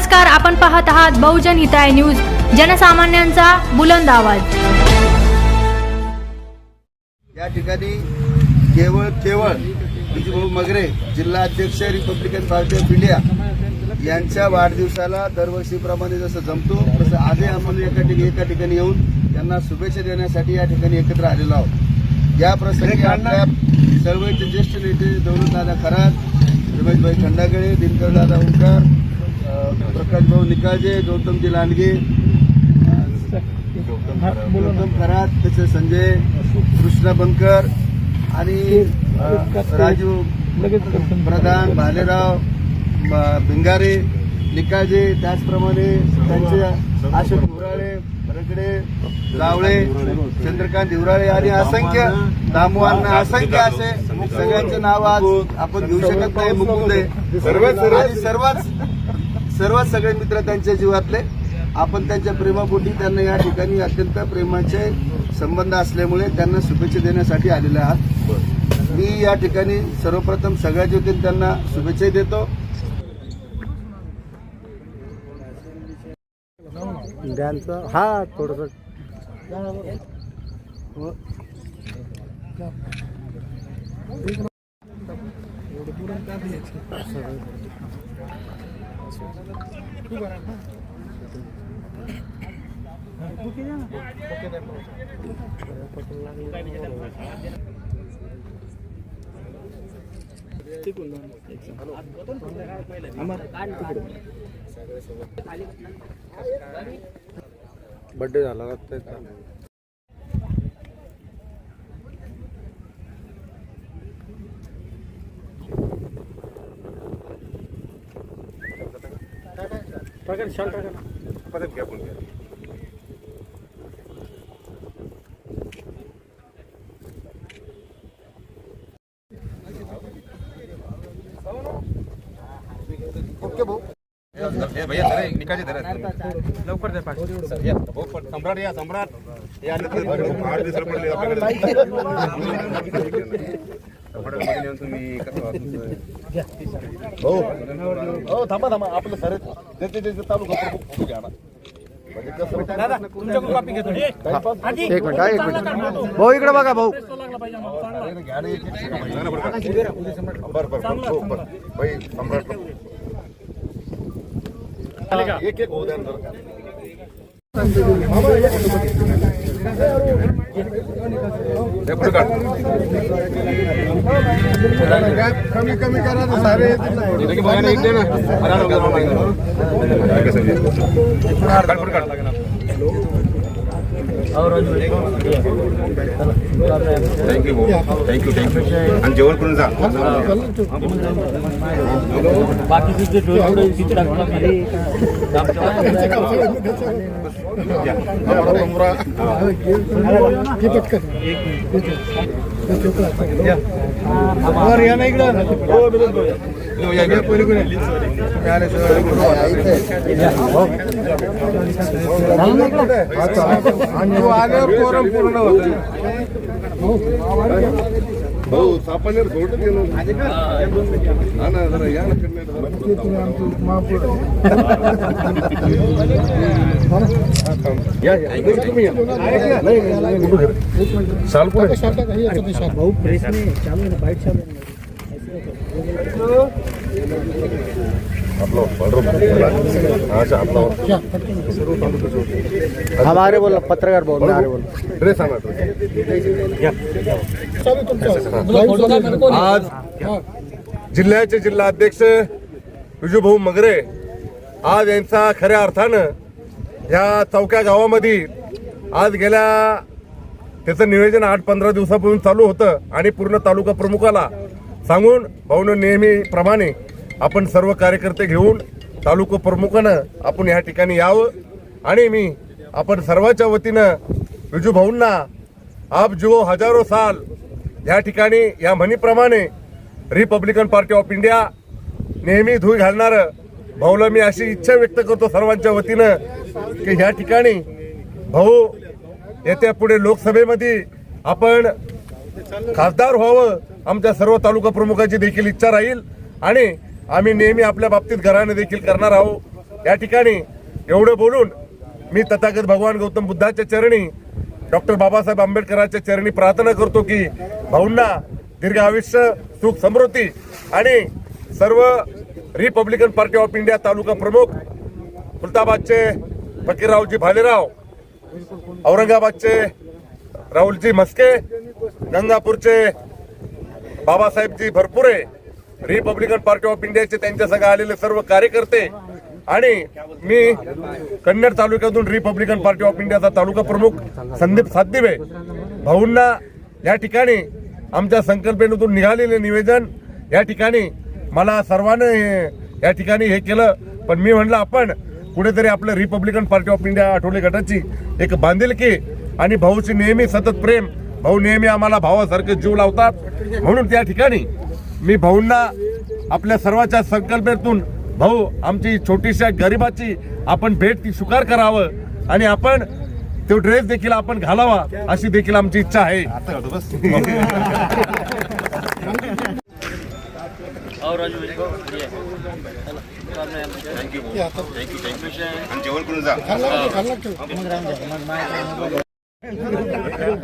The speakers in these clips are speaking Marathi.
नमस्कार आपण पाहत आहात बहुजन हिताय न्यूज जनसामान्यांचा बुलंद आवाज. या ठिकाणी केवळ केवळ विजूभाऊ मगरे जिल्हा अध्यक्ष रिपब्लिकन पार्टी ऑफ इंडिया यांच्या वाढदिवसाला दरवर्षीप्रमाणे जसं जमतो तसं आजही आपण एका ठिकाणी एका ठिकाणी येऊन त्यांना शुभेच्छा देण्यासाठी या ठिकाणी एकत्र आलेलो आहोत. या प्रसंगी आपल्या चळवळीचे ज्येष्ठ नेते दौलतदादा खरात रमेशभाई खंडागळे दिनकरदादा ओंकार प्रकाशभाऊ निकाळजे गौतमजी लांडगे. गौतम खरात त्याचे संजय कृष्णा बनकर आणि राजू प्रधान भालेराव भिंगारे निकाळजे त्याचप्रमाणे त्यांचे अशोक हिवराळे रगडे लावळे चंद्रकांत हिवराळे आणि असंख्य दामवांना असंख्य असे सगळ्यांचे नाव आज आपण घेऊ शकत नाही मुकुंद. सर्वच सर्व सगळे मित्र त्यांच्या जीवातले. आपण त्यांच्या प्रेमापोटी त्यांना या ठिकाणी अत्यंत प्रेमाचे संबंध असल्यामुळे त्यांना शुभेच्छा देण्यासाठी आलेले आहात. मी या ठिकाणी सर्वप्रथम सगळ्या वतीने त्यांना शुभेच्छा देतो. हा थोडस. बड्डे झाला लागतंय ना त्याचा हे भैया जरा एक निकाली जरा लवकर द्या या. भाऊ पण सम्राट या सम्राट. या आठ दिवसाला पडले हो. हो थांबा थांबा. आपलं सर त्याचे त्याचे तालुका प्रमुख फोटो घ्या ना. म्हणजे कसं एक मिनिट. हा, एक मिनिट. भाऊ इकडे बघा भाऊ. एक- एक- हो, होऊ द्या कमी कमी करा ना सारे. एक दे थँक्यू भाऊ थँक्यू थँक्यू आणि जेवण करून जा हो, या, या. आणि आल्यावर पोरं पूर्ण होत. भाऊ सापानेर सोडून गेलो हा ना जरा या ना या या तुम्ही या. शाल पुढे भाऊ प्रेस चालू है बाइट चालू है बलराम हमारे बोल पत्रकार बोल. रहे बोल ड्रेस आज जिल्ह्याचे जिल्हा अध्यक्ष विजूभाऊ मगरे आज यांचा खऱ्या अर्थानं ह्या चौक्या गावामध्ये आज गेल्या त्याचं नियोजन आठ पंधरा दिवसापासून चालू होतं आणि पूर्ण तालुका प्रमुखाला सांगून भाऊनं नेहमीप्रमाणे आपण सर्व कार्यकर्ते घेऊन तालुका प्रमुखानं आपण ह्या ठिकाणी यावं. आणि मी आपण सर्वांच्या वतीनं विजू भाऊंना आप जो हजारो साल या ठिकाणी या म्हणीप्रमाणे रिपब्लिकन पार्टी ऑफ इंडिया नेहमी धुई घालणारं भाऊला मी अशी इच्छा व्यक्त करतो सर्वांच्या वतीनं की ह्या ठिकाणी भाऊ येत्या पुढे लोकसभेमध्ये आपण खासदार व्हावं. आमच्या सर्व तालुका प्रमुखाची देखील इच्छा राहील. आणि आम्ही नेहमी आपल्या बाबतीत घराने देखील करणार आहोत. या ठिकाणी एवढं बोलून मी तथागत भगवान गौतम बुद्धाच्या चरणी डॉक्टर बाबासाहेब आंबेडकरांच्या चरणी प्रार्थना करतो की भाऊंना दीर्घ आयुष्य सुख समृद्धी आणि सर्व Republican Party of India taluka प्रमुख खुलताबादचे फकीररावजी भालेराव औरंगाबादचे Rahulji Maske गंगापूरचे Babasahebji Bharpure Republican Party of इंडियाचे त्यांच्या संघ आलेले सर्व कार्यकर्ते आणि मी कन्नड तालुक्यातून रिपब्लिकन पार्टी ऑफ इंडियाचा तालुका प्रमुख संदीप सातदिवे भाऊंना या ठिकाणी आमच्या संकल्पनेतून निघालेले निवेदन या ठिकाणी मला सर्वांना या ठिकाणी हे केलं. पण मी म्हणलं आपण कुठेतरी आपलं Republican Party of India Athawale गटाची एक बांधिलकी आणि भाऊची नेहमी सतत प्रेम भाऊ नेहमी आम्हाला भावासारखे जीव लावतात. म्हणून त्या ठिकाणी मी भाऊंना आपल्या सर्वांच्या संकल्पनेतून भाऊ आमची छोटीशा गरिबाची आपण भेट ती स्वीकार करावं आणि आपण तो ड्रेस देखील आपण घालावा अशी देखील आमची इच्छा आहे. जेवण करून जा.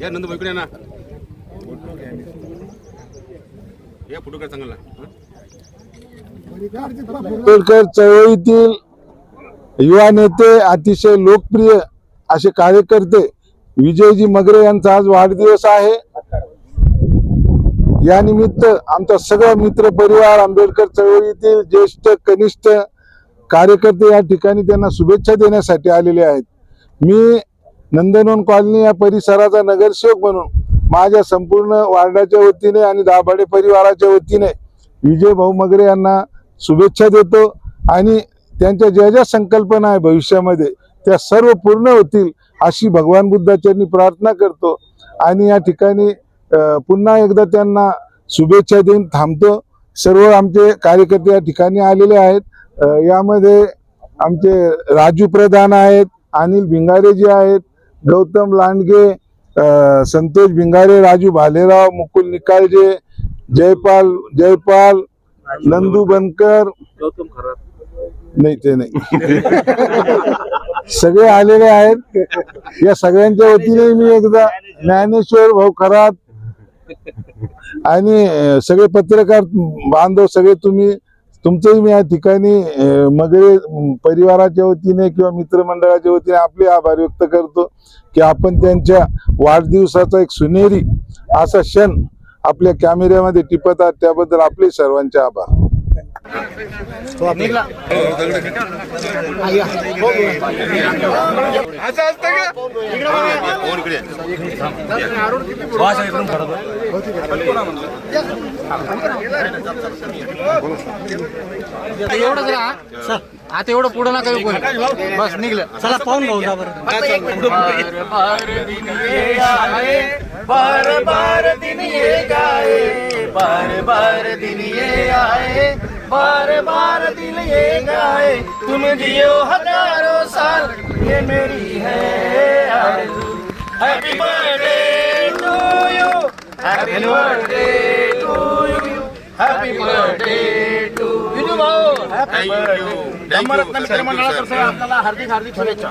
या नंद इकडे या ना. या फोटो काय चांगला. हं? आंबेडकर चळवळीतील युवा नेते अतिशय लोकप्रिय असे कार्यकर्ते विजयजी मगरे यांचा आज वाढदिवस आहे. या निमित्त आमचा सगळा मित्र परिवार आंबेडकर चळवळीतील ज्येष्ठ कनिष्ठ कार्यकर्ते या ठिकाणी त्यांना शुभेच्छा देण्यासाठी आलेले आहेत. मी नंदनवन कॉलनी या परिसराचा नगरसेवक म्हणून माझ्या संपूर्ण वार्डाच्या वतीने आणि दाभाडे परिवाराच्या वतीने विजय भाऊ मगरे यांना शुभेच्छा देतो आणि त्यांच्या ज्या ज्या संकल्पना आहे भविष्यामध्ये त्या सर्व पूर्ण होतील अशी भगवान बुद्धाच्यांनी प्रार्थना करतो आणि या ठिकाणी पुन्हा एकदा त्यांना शुभेच्छा देऊन थांबतो. सर्व आमचे कार्यकर्ते या ठिकाणी आलेले आहेत. यामध्ये आमचे राजू प्रधान आहेत अनिल भिंगारेजी आहेत गौतम लांडगे संतोष भिंगारे राजू भालेराव मुकुल निकाळजे जयपाल जयपाल नंदू बनकर. नाही ते नाही. सगळे आलेले आहेत. या सगळ्यांच्या वतीने मी एकदा ज्ञानेश्वर भाऊ खरात आणि सगळे पत्रकार बांधव सगळे तुम्ही तुमचंही मी या ठिकाणी मगरे परिवाराच्या वतीने किंवा मित्रमंडळाच्या वतीने आपले आभार व्यक्त करतो की आपण त्यांच्या वाढदिवसाचा एक सुनेरी असा क्षण आपल्या कॅमेऱ्यामध्ये टिपतात त्याबद्दल आपले सर्वांचे आभार. एवढंच आता एवढं पुढं नका येऊ कोणी बस निघलं चला पाहून भाऊ जा बरं बार बार दिन ये गाए बार बार दिन ये आए बार बार दिन ये गाए तुम जियो हजारों साल। ये मेरी है happy birthday to you happy birthday to you happy birthday to you happy birthday मित्र मंडळातर्फे आपल्याला हार्दिक हार्दिक शुभेच्छा.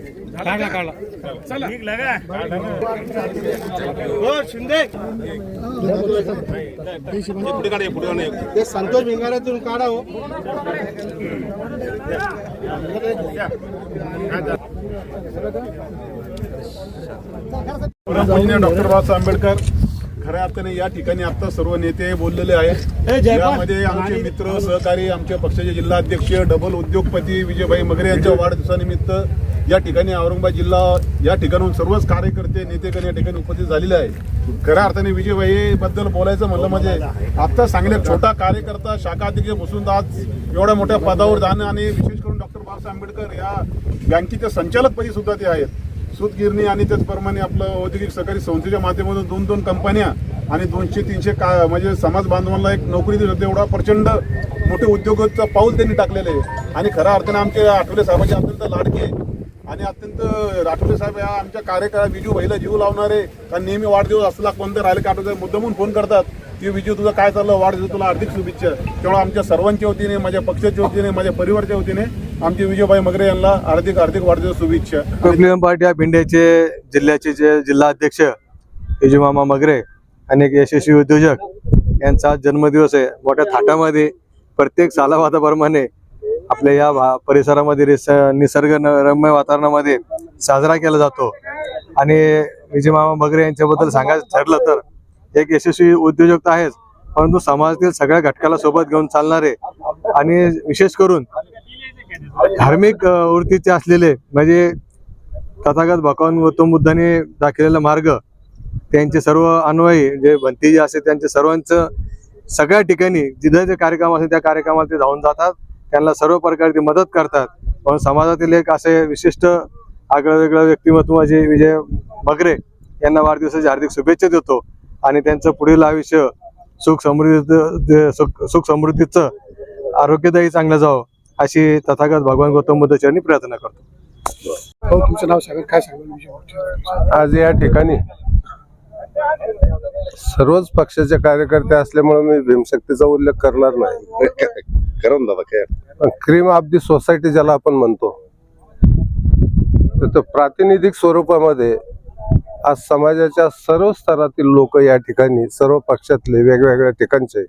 काढला काढला पुढे काढ पुढे काढ ते संतोष भिंगाऱ्यातून काढा हो. डॉक्टर बाबासाहेब आंबेडकर खऱ्या अर्थाने या ठिकाणी आता सर्व नेते बोललेले आहेत. यामध्ये आमचे मित्र सहकारी आमचे पक्षाचे जिल्हाध्यक्ष डबल उद्योगपती विजयभाई मगरे यांच्या वाढदिवसानिमित्त या ठिकाणी औरंगाबाद जिल्हा या ठिकाणून सर्वच कार्यकर्ते नेतेगण या ठिकाणी उपस्थित झालेले आहे खऱ्या अर्थाने विजयभाई बद्दल बोलायचं म्हणलं म्हणजे आता सांगले छोटा कार्यकर्ता शाखा अध्यक्ष बसून आज एवढ्या मोठ्या पदावर जाणं आणि विशेष करून डॉक्टर बाबासाहेब आंबेडकर या बँकेच्या संचालकपदी सुद्धा ते आहेत. सूतगिरणी आणि त्याचप्रमाणे आपलं औद्योगिक सहकारी संस्थेच्या माध्यमातून दोन दोन कंपन्या आणि दोनशे तीनशे का म्हणजे समाज बांधवांना एक नोकरी देत होते. एवढा प्रचंड मोठे उद्योगाचं पाऊल त्यांनी टाकलेलं आहे. आणि खऱ्या अर्थाने आमचे आठवले साहेबांचे अत्यंत लाडके आणि अत्यंत राठोडे साहेब या आमच्या कार्यकाळात विजू भाईला जीव लावणारे कारण नेहमी वाढदिवस असला कोणतं राहिले का आठवते? मुद्दामून फोन करतात की विजू तुझं काय चाललं? वाढदिवस तुला हार्दिक शुभेच्छा. तेव्हा आमच्या सर्वांच्या वतीने माझ्या पक्षाच्या वतीने माझ्या परिवारच्या वतीने आमचे विजयभाई मगरे यांना हार्दिक हार्दिक वाढदिवस शुभेच्छा. रिपब्लिकन पार्टी ऑफ इंडियाचे जिल्ह्याचे जे जिल्हा अध्यक्ष मामा मगरे आणि यशस्वी उद्योजक यांचा जन्मदिवस आहे. मोठ्या थाटामध्ये प्रत्येक सालावादाप्रमाणे आपल्या या भा- परिसरामध्ये निसर्गरम्य निसर्ग रम्य वातावरणामध्ये साजरा केला जातो. आणि विजय मामा बगरे यांच्याबद्दल सांगायचं ठरलं तर एक यशस्वी उद्योजकता आहेच परंतु समाजातील सगळ्या घटकाला सोबत घेऊन चालणारे आणि विशेष करून धार्मिक वृत्तीचे असलेले म्हणजे तथागत भगवान गौतम बुद्धाने दाखवलेला मार्ग त्यांचे सर्व अन्वयी जे भंती जे त्यांचे सर्वांचं सगळ्या ठिकाणी जिथं जे कार्यक्रम असेल त्या कार्यक्रमाला ते जाऊन जातात. त्यांना सर्व प्रकारे ते मदत करतात. पण समाजातील एक असे विशिष्ट आगळं वेगळं व्यक्तिमत्व म्हणजे विजय बगरे यांना वाढदिवसाची हार्दिक शुभेच्छा देतो. आणि त्यांचं पुढील आयुष्य सुख समृद्धी सुख सुख समृद्धीचं आरोग्यदायी चांगलं जावं अशी तथागत भगवान गौतम बुद्धाचरणी प्रार्थना करतो. आज या ठिकाणी सर्वच पक्षाचे कार्यकर्ते असल्यामुळे मी भीमशक्तीचा उल्लेख करणार नाही. करा ना दादा काय पण क्रीम ऑफ दी सोसायटी ज्याला आपण म्हणतो तर तो प्रातिनिधिक स्वरूपामध्ये आज समाजाच्या सर्व स्तरातील लोक या ठिकाणी सर्व पक्षातले वेगवेगळ्या ठिकाणचे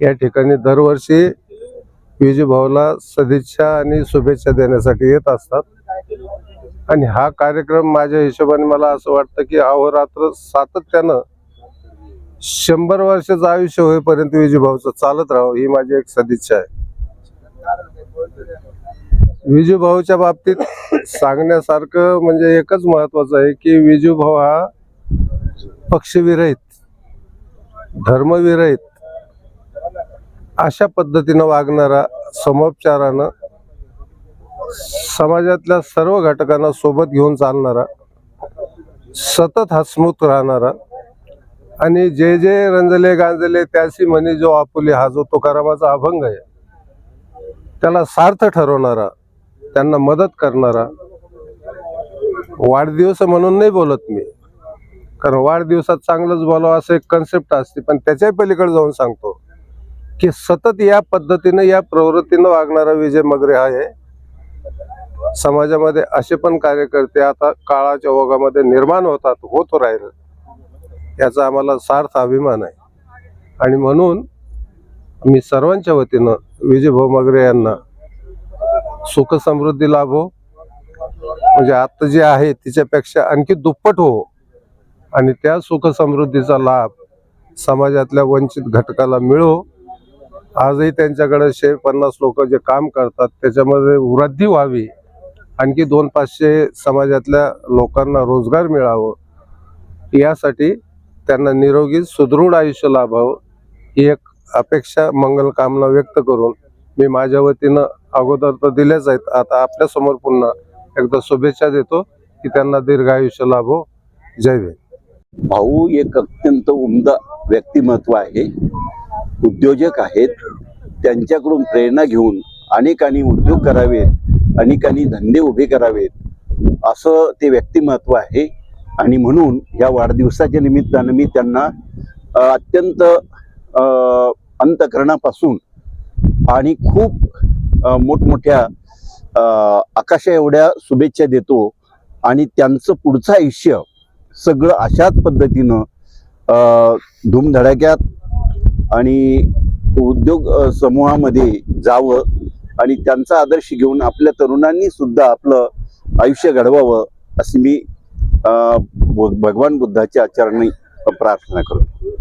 या ठिकाणी दरवर्षी विजयभाऊला सदिच्छा आणि शुभेच्छा देण्यासाठी येत असतात. आणि हा कार्यक्रम माझ्या हिशोबाने मला असं वाटतं की अहोरात्र सातत्यानं शंभर वर्षाचं आयुष्य होईपर्यंत विजूभाऊचं चालत राहावं ही माझी एक सदिच्छा आहे. विजूभाऊच्या बाबतीत सांगण्यासारखं म्हणजे एकच महत्वाचं आहे की विजूभाऊ हा पक्षविरहित धर्मविरहित अशा पद्धतीनं वागणारा समोपचारानं समाजातल्या सर्व घटकांना सोबत घेऊन चालणारा सतत हसमुख राहणारा आणि जे जे रंजले गांजले त्याशी म्हणे जो आपुले हा जो तुकारामाचा अभंग आहे त्याला सार्थ ठरवणारा त्यांना मदत करणारा वाढदिवस म्हणून नाही बोलत मी कारण वाढदिवसात चांगलंच बोलावं असं एक कन्सेप्ट असते. पण त्याच्या पलीकडे जाऊन सांगतो की सतत या पद्धतीनं या प्रवृत्तीनं वागणारा विजय मगरे हा आहे. समाजामध्ये असे पण कार्यकर्ते आता काळाच्या ओघामध्ये निर्माण होतात होत राहील. याचा आम्हाला सार्थ अभिमान आहे. आणि म्हणून मी सर्वांच्या वतीनं विजयभाऊ मगरे यांना सुख समृद्धी लाभो. म्हणजे आता जे आहे तिच्यापेक्षा आणखी दुप्पट हो. आणि त्या सुख समृद्धीचा लाभ समाजातल्या वंचित घटकाला मिळो. आजही त्यांच्याकडे शे पन्नास लोक जे काम करतात त्याच्यामध्ये वृद्धी व्हावी. आणखी दोन पाचशे समाजातल्या लोकांना रोजगार मिळावं यासाठी त्यांना निरोगी सुदृढ आयुष्य लाभावं ही एक अपेक्षा मंगल कामना व्यक्त करून मी माझ्या वतीनं अगोदर तर दिल्याच आहेत. आता आपल्यासमोर पुन्हा एकदा शुभेच्छा देतो की त्यांना दीर्घ आयुष्य लाभो. जय भीम. भाऊ एक अत्यंत उमदा व्यक्तिमत्व आहे. उद्योजक आहेत त्यांच्याकडून प्रेरणा घेऊन अनेकांनी उद्योग करावेत अनेकांनी धंदे उभे करावेत असं ते व्यक्तिमत्व आहे. आणि म्हणून या वाढदिवसाच्या निमित्तानं मी त्यांना अत्यंत अंतकरणापासून आणि खूप मोठमोठ्या आकाशा एवढ्या शुभेच्छा देतो. आणि त्यांचं पुढचं आयुष्य सगळं अशाच पद्धतीनं धूमधडाक्यात आणि उद्योग समूहामध्ये जावं आणि त्यांचा आदर्श घेऊन आपल्या तरुणांनी सुद्धा आपलं आयुष्य घडवावं अशी मी भगवान बुद्धाच्या चरणी प्रार्थना करतो.